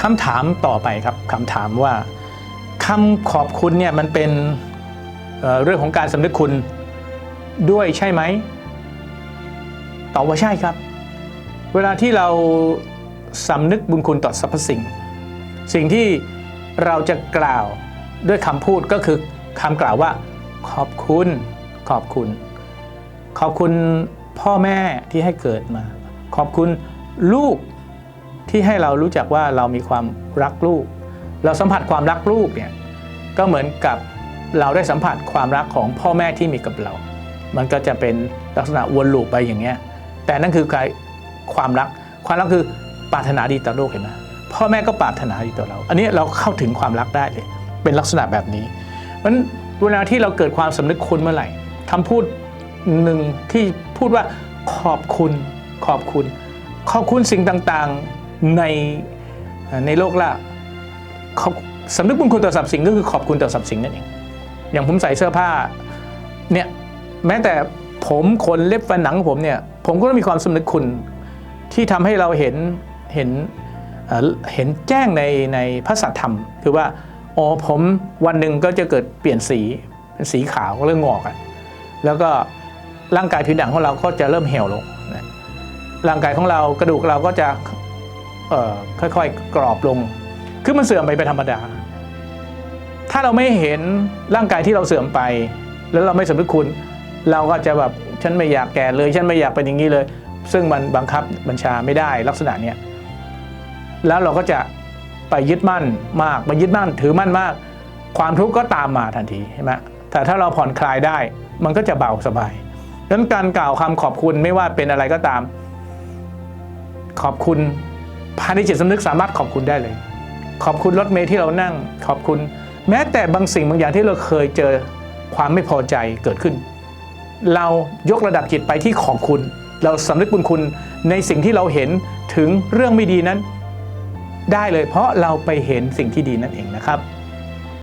คำถามต่อไปครับคำถามว่าคำขอบคุณเนี่ยมันเป็นเเรื่องของการสำนึกคุณด้วยใช่ไหมตอบว่าใช่ครับ เวลาที่เราสำนึกบุญคุณต่อสรรพสิ่ง สิ่งที่เราจะกล่าวด้วยคำพูดก็คือคำกล่าวว่า ขอบคุณ ขอบคุณ ขอบคุณพ่อแม่ที่ให้เกิดมา ขอบคุณลูก ที่ให้เรารู้จักว่าเรามีความรักลูก เราสัมผัสความรักลูกเนี่ยก็เหมือนกับเราได้สัมผัสความรักของพ่อแม่ที่มีกับเรา มันก็จะเป็นลักษณะวนลูปไปอย่างเงี้ย แต่นั่นคือการความรัก ความรักคือปรารถนาดีต่อลูกเห็นไหมพ่อแม่ก็ปรารถนาดีต่อเรา อันนี้เราเข้าถึงความรักได้เลย เป็นลักษณะแบบนี้ เพราะฉะนั้นเวลาที่เราเกิดความสำนึกคุณเมื่อไหร่คำพูดหนึ่งที่พูดว่าขอบคุณขอบคุณ ขอบคุณสิ่งต่างๆ ในในโลกละขอบสำนึกบุญคุณต่อสรรพสิ่งก็คือขอบคุณต่อสรรพสิ่งนั่นเองอย่างผมใส่เสื้อผ้าเนี่ยแม้แต่ผมขนเล็บฟันหนังของผมเนี่ยผมก็ต้องมีความสำนึกคุณที่ทำให้เราเห็นเห็นเห็นแจ้งในในพระสัทธรรม คือว่าอ๋อผมวันหนึ่งก็จะเกิดเปลี่ยนสีเป็นสีขาวเริ่มงอกอะแล้วก็ร่างกายผิวหนังของเราก็จะเริ่มเหี่ยวลงนะร่างกายของเรากระดูกเราก็จะ ค่อยๆ กรอบลง คือมันเสื่อมไปเป็นธรรมดา ถ้าเราไม่เห็นร่างกายที่เราเสื่อมไป แล้วเราไม่สำนึกคุณ เราก็จะแบบฉันไม่อยากแก่เลย ฉันไม่อยากเป็นอย่างนี้เลย ซึ่งมันบังคับบัญชาไม่ได้ลักษณะเนี้ย แล้วเราก็จะไปยึดมั่นมากไปยึดมั่นถือมั่นมาก ความทุกข์ก็ตามมาทันทีใช่ไหมแต่ถ้าเราผ่อนคลายได้ มันก็จะเบาสบายดังนั้นการกล่าวคำขอบคุณไม่ว่าเป็นอะไรก็ตาม ขอบคุณ ภายในจิตสำนึกสามารถขอบคุณได้เลย ขอบคุณรถเมล์ที่เรานั่ง ขอบคุณ แม้แต่บางสิ่งบางอย่างที่เราเคยเจอความไม่พอใจเกิดขึ้น เรายกระดับจิตไปที่ขอบคุณ เราสำนึกบุญคุณในสิ่งที่เราเห็นถึงเรื่องไม่ดีนั้น ได้เลยเพราะเราไปเห็นสิ่งที่ดีนั่นเองนะครับ